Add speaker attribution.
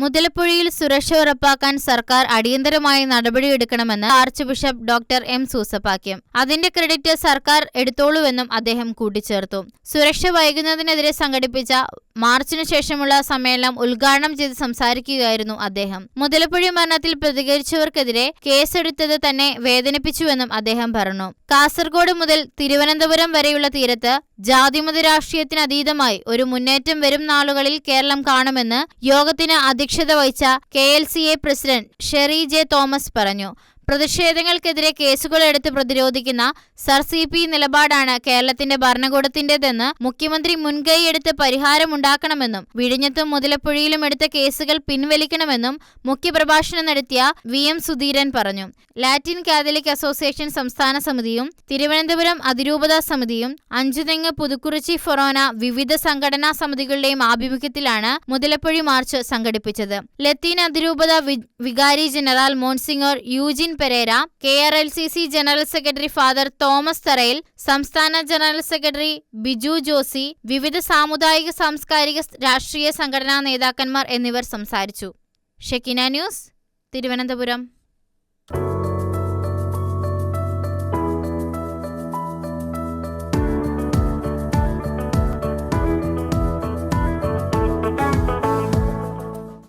Speaker 1: മുതലപ്പുഴയിൽ സുരക്ഷ ഉറപ്പാക്കാൻ സർക്കാർ അടിയന്തരമായി നടപടിയെടുക്കണമെന്ന് archbishop doctor M Soosapakiam. അതിന്റെ ക്രെഡിറ്റ് സർക്കാർ എടുത്തോളൂവെന്നും അദ്ദേഹം കൂട്ടിച്ചേർത്തു. സുരക്ഷ വൈകുന്നതിനെതിരെ സംഘടിപ്പിച്ച മാർച്ചിനു ശേഷമുള്ള സമ്മേളനം ഉദ്ഘാടനം ചെയ്ത് സംസാരിക്കുകയായിരുന്നു അദ്ദേഹം. മുതലപ്പുഴ മരണത്തിൽ പ്രതികരിച്ചവർക്കെതിരെ കേസെടുത്തത് തന്നെ വേദനിപ്പിച്ചുവെന്നും അദ്ദേഹം പറഞ്ഞു. കാസർഗോഡ് മുതൽ തിരുവനന്തപുരം വരെയുള്ള തീരത്ത് ജാതിമത രാഷ്ട്രീയത്തിനതീതമായി ഒരു മുന്നേറ്റം വരും നാളുകളിൽ കേരളം കാണുമെന്ന് യോഗത്തിന് അധ്യക്ഷത വഹിച്ച K president Sherry J Thomas പറഞ്ഞു. പ്രതിഷേധങ്ങൾക്കെതിരെ കേസുകൾ എടുത്ത് പ്രതിരോധിക്കുന്ന സർ സി പി നിലപാടാണ് കേരളത്തിന്റെ ഭരണകൂടത്തിന്റേതെന്ന് മുഖ്യമന്ത്രി മുൻകൈയെടുത്ത് പരിഹാരമുണ്ടാക്കണമെന്നും വിഴിഞ്ഞത്തും മുതലപ്പുഴയിലും എടുത്ത കേസുകൾ പിൻവലിക്കണമെന്നും മുഖ്യപ്രഭാഷണം നടത്തിയ വി എം സുധീരൻ പറഞ്ഞു. ലാറ്റിൻ കാതലിക് അസോസിയേഷൻ സംസ്ഥാന സമിതിയും തിരുവനന്തപുരം അതിരൂപതാ സമിതിയും അഞ്ചുതെങ്ങ് പുതുക്കുറിച്ചി ഫൊറോന വിവിധ സംഘടനാ സമിതികളുടെയും ആഭിമുഖ്യത്തിലാണ് മുതലപ്പുഴി മാർച്ച് സംഘടിപ്പിച്ചത്. ലത്തീൻ അതിരൂപത വികാരി general monsignor Eugene Pereira K R L C C general secretary father Thomas Tharayil സംസ്ഥാന ജനറൽ സെക്രട്ടറി ബിജു ജോസി വിവിധ സാമുദായിക സാംസ്കാരിക രാഷ്ട്രീയ സംഘടനാ നേതാക്കന്മാർ എന്നിവർ സംസാരിച്ചു. ഷെക്കിന ന്യൂസ് തിരുവനന്തപുരം.